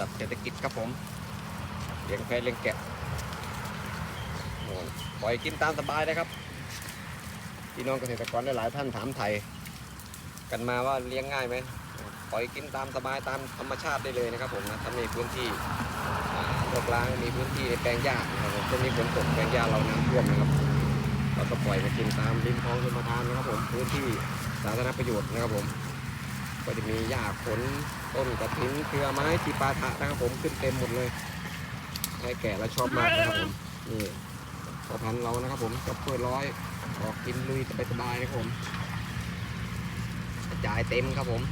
สัตว์เศรษฐกิจครับผมเลี้ยงแพะเลี้ยงแกะปล่อยกินตามสบายเลยครับพี่น้องเกษตรกรหลายท่านถามไทยกันมาว่าเลี้ยงง่ายไหมปล่อยกินตามสบายตามธรรมชาติได้เลยนะครับผมนะถ้ามีพื้นที่รกร้างมีพื้นที่ในแปลงหญ้านะครับผมช่วงนี้ฝนตกแปลงหญ้าเราน้ำท่วมนะครับเราก็ปล่อยมากินตามริมคลองชลประทานนะครับผมพื้นที่สาธารณประโยชน์นะครับผม ก็จะมีหญ้าขนต้นกระถินเครือไม้จีปาถะนะครับผมขึ้นเต็มหมดเลยให้แก่และชอบมากนะครับผมนี่พอพันเรานะครับผมก็เพื่อร้อยออกกินลุยสบายๆนะครับผมกระจายเต็มครับผม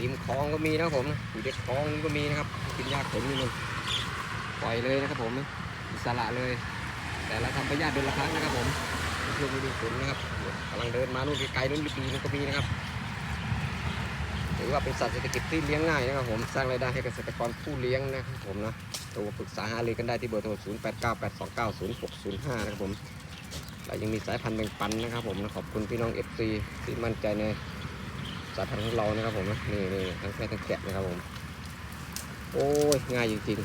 ริมคลองก็มีนะครับผมอยู่ในคลองนี่ก็มีนะครับ กินหญ้าขนนี่มันปล่อยเลยนะครับผมอิสระเลย แต่เราทำประหยัดเดือนละครั้งนะครับผมช่วงฤดูฝนนะครับกำลังเดินมานู่นไกลๆนู่นปีนก็มีนะครับ ถือว่าเป็นสัตว์เศรษฐกิจที่เลี้ยงง่ายนะครับผมสร้างรายได้ให้เกษตรกรผู้เลี้ยงนะครับผมนะโทรปรึกษาหารือกันได้ที่เบอร์โทร 0 8 9 8 2 9 0 6 0 5 นะครับผมและยังมีสายพันธุ์แบ่งปันนะครับผมนะขอบคุณพี่น้อง FC ที่มั่นใจในสายพันธุ์ของเรานะครับผมนะนี่นี่ทั้งแพะทั้งแกะนะครับผม โอ้ยง่ายจริง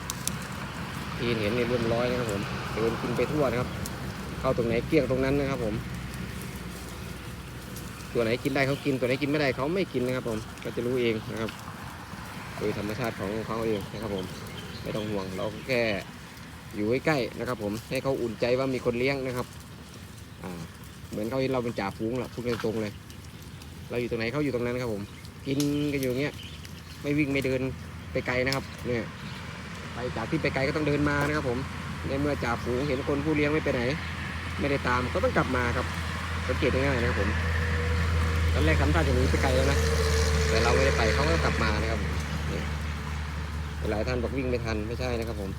ๆทีนเห็นในเรียบร้อยนะครับผมเดินกินไปทั่วนะครับ เข้าตรงไหนเกลี้ยงตรงนั้นนะครับผม ตัวไหนกินได้เขากินตัวไหนกินไม่ได้เขาไม่กินนะครับผมก็จะรู้เองนะครับโดยธรรมชาติของเขาเองนะครับผมไม่ต้องห่วงเราแค่อยู่ใกล้ๆนะครับ ผมให้เขาอุ่นใจว่ามีคนเลี้ยงนะครับอ่าเหมือนเขาเห็นเราเป็นจ่าฝูงละพูดตรงๆเลย เราอยู่ตรงไหนเขาอยู่ตรงนั้นครับ ผม กินกันอยู่างเงี้ยไม่วิ่งไม่เดินไปไกลนะครับเนี่ยไปจากที่ไปไกลก็ต้องเดินมานะครับ ผมในเมื่อจ่าฝูงเห็นคนผู้เลี้ยงไม่ไปไหน ไม่ได้ตามก็ต้องกลับมาครับสังเกตง่ายๆนะครับผม ตอนแรกทำท่าจะหนีไปไกลแล้วนะแต่เราไม่ได้ไปเขาก็กลับมานะครับนี่หลายท่านบอกวิ่งไม่ทันไม่ใช่นะครับผม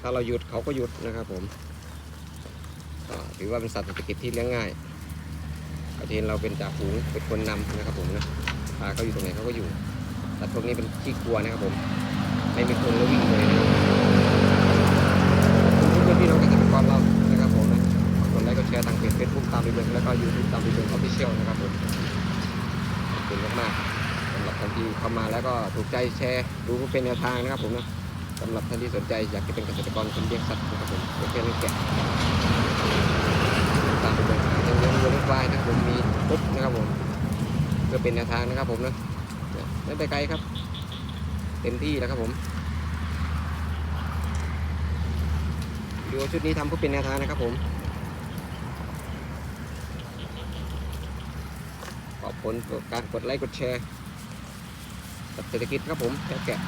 ถ้าเราหยุดเขาก็หยุดนะครับผมก็ถือว่าเป็นสัตว์เศรษฐกิจที่เลี้ยงง่ายประเทศเราเป็นจ่าฝูงเป็นคนนำนะครับผมนะพาเขาอยู่ตรงไหนเขาก็อยู่สัตว์พวกนี้เป็นขี้กลัวนะครับผม ไม่มีคนแล้ววิ่งเลยนะครับ ที่เข้ามาแล้วก็ถูกใจแชร์ดูเพื่อเป็นแนวทางนะครับผมนะสำหรับท่านที่สนใจอยากจะเป็นเกษตรกรคนเลี้ยงสัตว์นะครับผมเลี้ยงแกะเลยแกะตามไปดูหาเลี้ยงเลี้ยงวัวเลี้ยงควายนะครับผมมีครบนะครับผมเพื่อเป็นแนวทางนะครับผมนะไม่ไปไกลครับ เต็มที่แล้วครับผมวิดีโอชุดนี้ทำเพื่อเป็นแนวทางนะครับผมขอบคุณการกดไลค์กดแชร์ กับเศรษฐกิจครับผมแกะแกะ